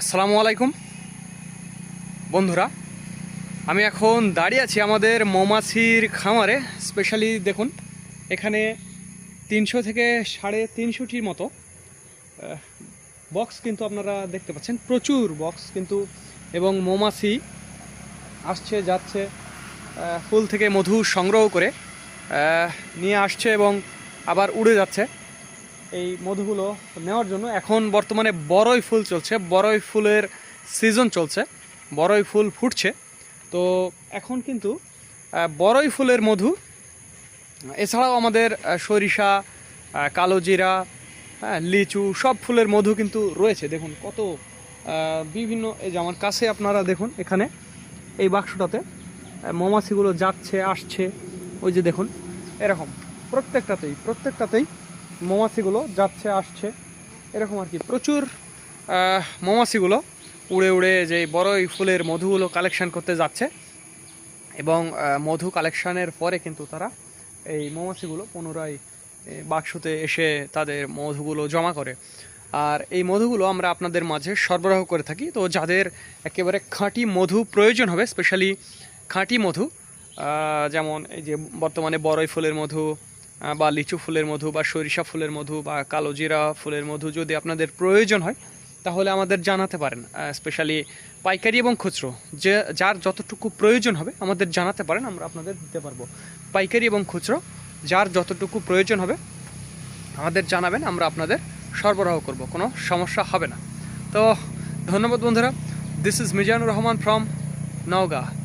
আসসালামু আলাইকুম। বন্ধুরা, আমি এখন দাঁড়িয়ে আছি আমাদের মৌমাছির খামারে স্পেশালি দেখুন, এখানে তিনশো থেকে সাড়ে তিনশোটির মতো বক্স কিন্তু আপনারা দেখতে পাচ্ছেন, প্রচুর বক্স কিন্তু, এবং মৌমাছি আসছে, যাচ্ছে ফুল থেকে মধু সংগ্রহ করে নিয়ে আসছে এবং আবার উড়ে যাচ্ছে। এই মধুগুলো নেওয়ার জন্য এখন বর্তমানে বড়ই ফুল চলছে বড়ই ফুলের সিজন চলছে বড়ই ফুল ফুটছে। তো এখন কিন্তু বড়ই ফুলের মধু এছাড়াও আমাদের সরিষা আহ, কালো জিরা হ্যাঁ লিচু সব ফুলের মধু কিন্তু রয়েছে। দেখুন কত বিভিন্ন এই যে আমার কাছে আপনারা দেখুন এখানে এই বাক্সটাতে মৌমাছিগুলো যাচ্ছে আসছে ওই যে দেখুন এরকম প্রত্যেকটাতেই প্রত্যেকটাতেই মৌমাছিগুলো যাচ্ছে, আসছে। এরকম আর কি। প্রচুর মৌমাছিগুলো উড়ে উড়ে যে বড়ই ফুলের মধুগুলো কালেকশান করতে যাচ্ছে। এবং মধু কালেকশানের পরে কিন্তু তারা এই মৌমাছিগুলো পুনরায় বাক্সতে এসে তাদের মধুগুলো জমা করে। আর এই মধুগুলো আমরা আপনাদের মাঝে সরবরাহ করে থাকি। তো যাদের একেবারে খাঁটি মধু প্রয়োজন হবে স্পেশালি খাঁটি মধু যেমন এই যে বর্তমানে বড়ই ফুলের মধু বা লিচু ফুলের মধু বা সরিষা ফুলের মধু বা কালোজিরা ফুলের মধু যদি আপনাদের প্রয়োজন হয়, তাহলে আমাদের জানাতে পারেন। স্পেশালি পাইকারি এবং খুচরো। যে, যার যতটুকু প্রয়োজন হবে, আমাদের জানাতে পারেন, আমরা আপনাদের দিতে পারব। পাইকারি এবং খুচরো, যার যতটুকু প্রয়োজন হবে, আমাদের জানাবেন, আমরা আপনাদের সরবরাহ করব, কোনো সমস্যা হবে না। তো, ধন্যবাদ বন্ধুরা। This is Mizanur Rahman from Naogaon.